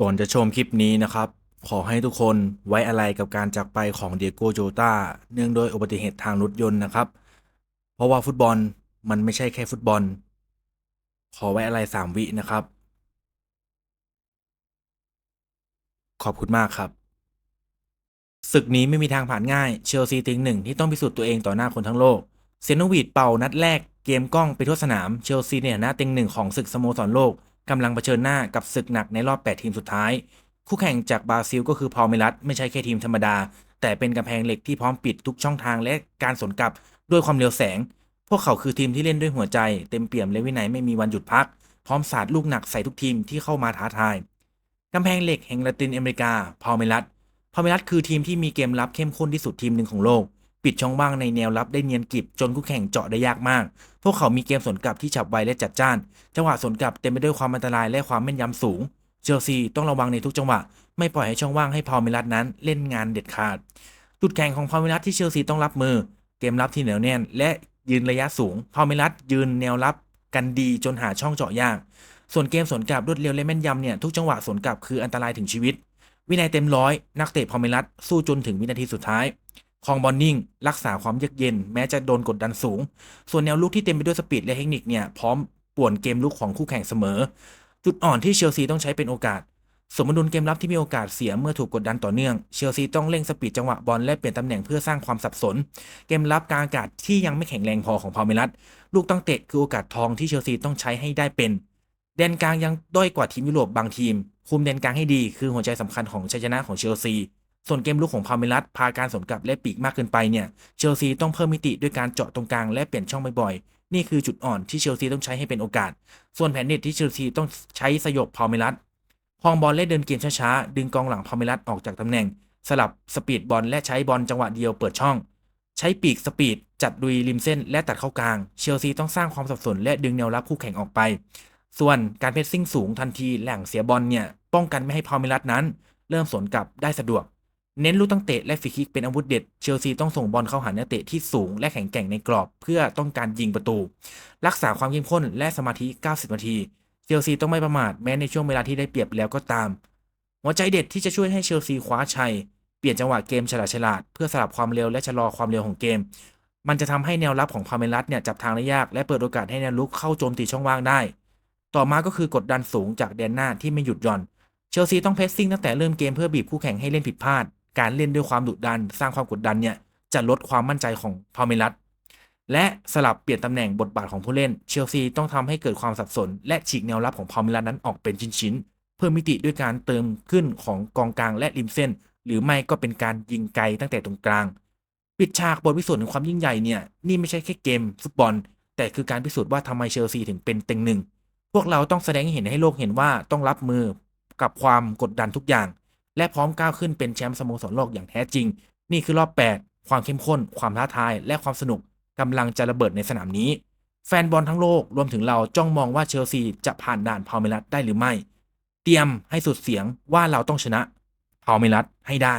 ก่อนจะชมคลิปนี้นะครับ ขอให้ทุกคนไว้อะไรกับการจากไปของเดียโกโจตาเนื่องโดยอุบัติเหตุทางรถยนต์นะครับ เพราะว่าฟุตบอลมันไม่ใช่แค่ฟุตบอล ขอไว้อะไรสามวินะครับ ขอบคุณมากครับศึกนี้ไม่มีทางผ่านง่ายเชลซีติงหนึ่งที่ต้องพิสูจน์ตัวเองต่อหน้าคนทั้งโลกเซนโนวีดเป่านัดแรกเกมกล้องไปทั่วสนามเชลซีในฐานะเต็งหนึ่งของศึกสโมสรโลก กำลังเผชิญหน้ากับศึกหนักในรอบ 8 ทีมสุดท้าย คู่แข่งจากบราซิลก็คือพอลเมรัสไม่ใช่แค่ทีมธรรมดา แต่เป็นกำแพงเหล็กที่พร้อมปิดทุกช่องทางและการสวนกลับด้วยความเร็วแสง พวกเขาคือทีมที่เล่นด้วยหัวใจ เต็มเปี่ยมและวินัยไม่มีวันหยุดพัก พร้อมสาดลูกหนักใส่ทุกทีมที่เข้ามาท้าทายกำแพงเหล็กแห่งละตินอเมริกาพอลเมรัสพาเมรัสคือทีมที่มีเกมรับเข้มข้นที่สุดทีมหนึ่งของโลก ปิดช่องว่างในแนวรับได้เนียนกริบจนคู่แข่งเจาะได้ยากมาก พวกเขามีเกมสวนกลับที่ฉับไวและจัดจ้าน จังหวะสวนกลับเต็มไปด้วยความอันตรายและความแม่นยำสูง เชลซีต้องระวังในทุกจังหวะ ไม่ปล่อยให้ช่องว่างให้พาเมรัสนั้นเล่นงานเด็ดขาด จุดแข็งของพาเมรัสที่เชลซีต้องรับมือ เกมรับที่เหนียวแน่น และยืนระยะสูงพาเมรัสยืนแนวรับกันดีจนหาช่องเจาะยาก ส่วนเกมสวนกลับรวดเร็วและแม่นยำเนี่ยทุกจังหวะสวนกลับคืออันตรายถึงชีวิต วินัยเต็มร้อยนักเตะพอเมรัสสู้จนถึงวินาทีสุดท้าย คองบอลนิ่ง รักษาความเยือกเย็น แม้จะโดนกดดันสูง ส่วนแนวลุกที่เต็มไปด้วยสปีดและเทคนิคเนี่ยพร้อมป่วนเกมลุกของคู่แข่งเสมอ จุดอ่อนที่เชลซีต้องใช้เป็นโอกาส สมดุลเกมรับที่มีโอกาสเสียเมื่อถูกกดดันต่อเนื่อง เชลซีต้องเร่งสปีดจังหวะบอลและเปลี่ยนตำแหน่งเพื่อสร้างความสับสน เกมรับกลางอากาศที่ยังไม่แข็งแรงพอของพาเมรัสลูกตั้งเตะคือโอกาสทองที่เชลซีต้องใช้ให้ได้เป็นแดนกลางยังด้อยกว่าทีมยุโรปบางทีม คุมแดนกลางให้ดีคือหัวใจสำคัญของชัยชนะของเชลซี ส่วนเกมลุกของพาเมรัสพาการสวนกับและปีกมากเกินไปเนี่ยเชลซีต้องเพิ่มมิติด้วยการเจาะตรงกลางและเปลี่ยนช่องบ่อยๆนี่คือจุดอ่อนที่เชลซีต้องใช้ให้เป็นโอกาส ส่วนแผนเด็ดที่เชลซีต้องใช้สยบพาเมรัสครองบอลและเดินเกมช้าๆดึงกองหลังพาเมรัสออกจากตำแหน่ง สลับสปีดบอลและใช้บอลจังหวะเดียวเปิดช่อง ใช้ปีกสปีดจัดดุยริมเส้นและตัดเข้ากลาง เชลซีต้องสร้างความสับสนและดึงแนวรับคู่แข่งออกไป ส่วนการเพรสซิ่งสูงทันทีแหล่งเสียบอลเนี่ยป้องกันไม่ให้พาเมรัสนั้น เริ่มสวนกลับได้สะดวก เน้นลูกตั้งเตะและฟรีคิกเป็นอาวุธเด็ด เชลซีต้องส่งบอลเข้าหานักเตะที่สูงและแข็งแกร่งในกรอบเพื่อต้องการยิงประตู รักษาความเข้มข้นและสมาธิ 90 นาที เชลซีต้องไม่ประมาทแม้ในช่วงเวลาที่ได้เปรียบแล้วก็ตาม หัวใจเด็ดที่จะช่วยให้เชลซีคว้าชัย เปลี่ยนจังหวะเกมฉลาดฉลาดเพื่อสลับความเร็วและชะลอความเร็วของเกม มันจะทำให้แนวรับของพาเมรัสเนี่ยจับทางได้ยากและเปิดโอกาสให้แนวลุกเข้าโจมตีช่องว่างได้ ต่อมาก็คือกดดันสูงจากแดนหน้าที่ไม่หยุดหย่อน เชลซีต้องเพรสซิ่งตั้งแต่เริ่มเกมเพื่อบีบคู่แข่งให้เล่นผิดพลาด การเล่นด้วยความดุดัน สร้างความกดดันเนี่ยจะลดความมั่นใจของพาเมรัสและสลับเปลี่ยนตำแหน่งบทบาทของผู้เล่นเชลซีต้องทำให้เกิดความสับสน และฉีกแนวรับของพาเมรัสนั้นออกเป็นชิ้นๆ เพิ่มมิติด้วยการเติมขึ้นของกองกลางและริมเส้น หรือไม่ก็เป็นการยิงไกลตั้งแต่ตรงกลาง ปิดฉากบทพิสูจน์ถึงความยิ่งใหญ่เนี่ยนี่ไม่ใช่แค่เกมฟุตบอล แต่คือการพิสูจน์ว่าทำไมเชลซีถึงเป็นเต็งหนึ่งพวกเราต้องแสดงให้เห็นให้โลกเห็นว่าต้องรับมือกับความกดดันทุกอย่าง และพร้อมก้าวขึ้นเป็นแชมป์สโมสรโลกอย่างแท้จริง นี่คือรอบ 8 ความเข้มข้น ความท้าทาย และความสนุกกำลังจะระเบิดในสนามนี้ แฟนบอลทั้งโลกรวมถึงเราจ้องมองว่าเชลซีจะผ่านด่านพาเมรัสได้หรือไม่ เตรียมให้สุดเสียงว่าเราต้องชนะพาเมรัสให้ได้